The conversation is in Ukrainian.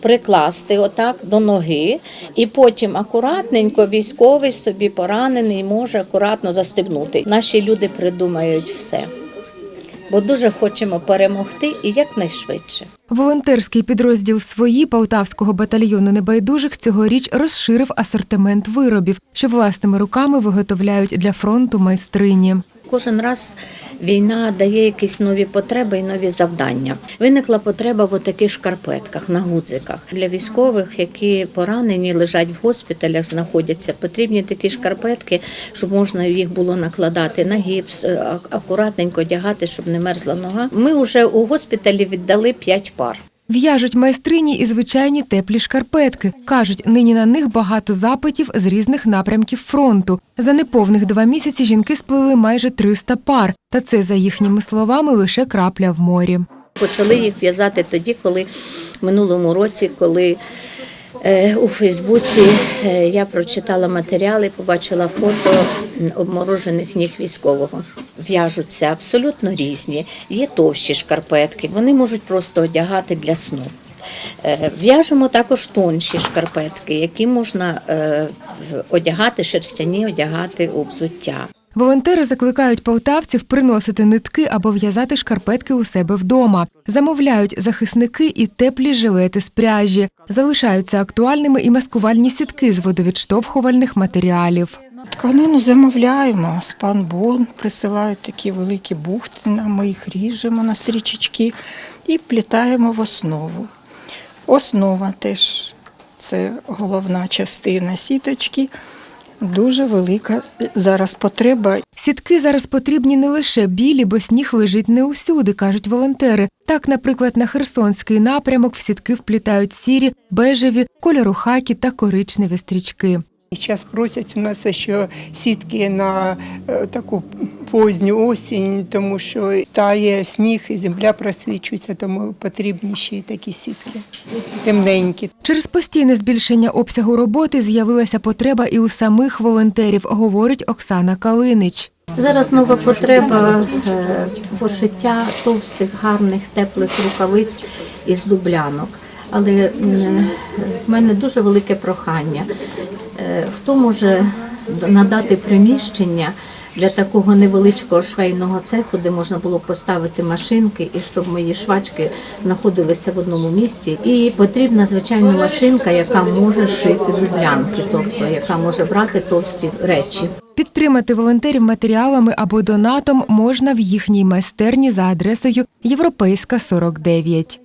Прикласти отак до ноги, і потім акуратненько військовий собі поранений може акуратно застебнути. Наші люди придумають все, бо дуже хочемо перемогти і якнайшвидше. Волонтерський підрозділ свої Полтавського батальйону небайдужих цьогоріч розширив асортимент виробів, що власними руками виготовляють для фронту майстрині. Кожен раз війна дає якісь нові потреби і нові завдання. Виникла потреба в таких шкарпетках на гудзиках для військових, які поранені, лежать в госпіталях, знаходяться. Потрібні такі шкарпетки, щоб можна їх було накладати на гіпс, е, акуратненько одягати, щоб не мерзла нога. Ми вже у госпіталі віддали 5 пар. В'яжуть майстрині і звичайні теплі шкарпетки. Кажуть, нині на них багато запитів з різних напрямків фронту. За неповних два місяці жінки сплили майже 300 пар. Та це, за їхніми словами, лише крапля в морі. Почали їх в'язати тоді, коли в минулому році, коли у Фейсбуці е, я прочитала матеріали, побачила фото обморожених ніг військового. В'яжуться абсолютно різні. Є товщі шкарпетки, вони можуть просто одягати для сну. Е, В'яжемо також тонші шкарпетки, які можна е, одягати, шерстяні одягати у взуття. Волонтери закликають полтавців приносити нитки або в'язати шкарпетки у себе вдома. Замовляють захисники і теплі жилети з пряжі. Залишаються актуальними і маскувальні сітки з водовідштовхувальних матеріалів. Тканину замовляємо, спанбон присилають такі великі бухти, ми їх ріжемо на стрічечки і вплітаємо в основу. Основа теж це головна частина сіточки. Дуже велика зараз потреба Сітки зараз потрібні не лише білі, бо сніг лежить не усюди, кажуть волонтери. Так, наприклад, на Херсонський напрямок в сітки вплітають сірі, бежеві, кольору хакі та коричневі стрічки. Зараз просять у нас ще сітки на е, таку поздню осінь, тому що тає сніг і земля просвічується, тому потрібні ще й такі сітки темненькі. Через постійне збільшення обсягу роботи з'явилася потреба і у самих волонтерів, говорить Оксана Калинич. Зараз нова потреба е, пошиття товстих, гарних, теплих рукавиць із дублянок. Але в мене дуже велике прохання. Е, Хто може надати приміщення для такого невеличкого швейного цеху, де можна було поставити машинки і щоб мої швачки знаходилися в одному місці. І потрібна звичайна машинка, яка може шити дублянки, тобто яка може брати товсті речі. Підтримати волонтерів матеріалами або донатом можна в їхній майстерні за адресою Європейська 49.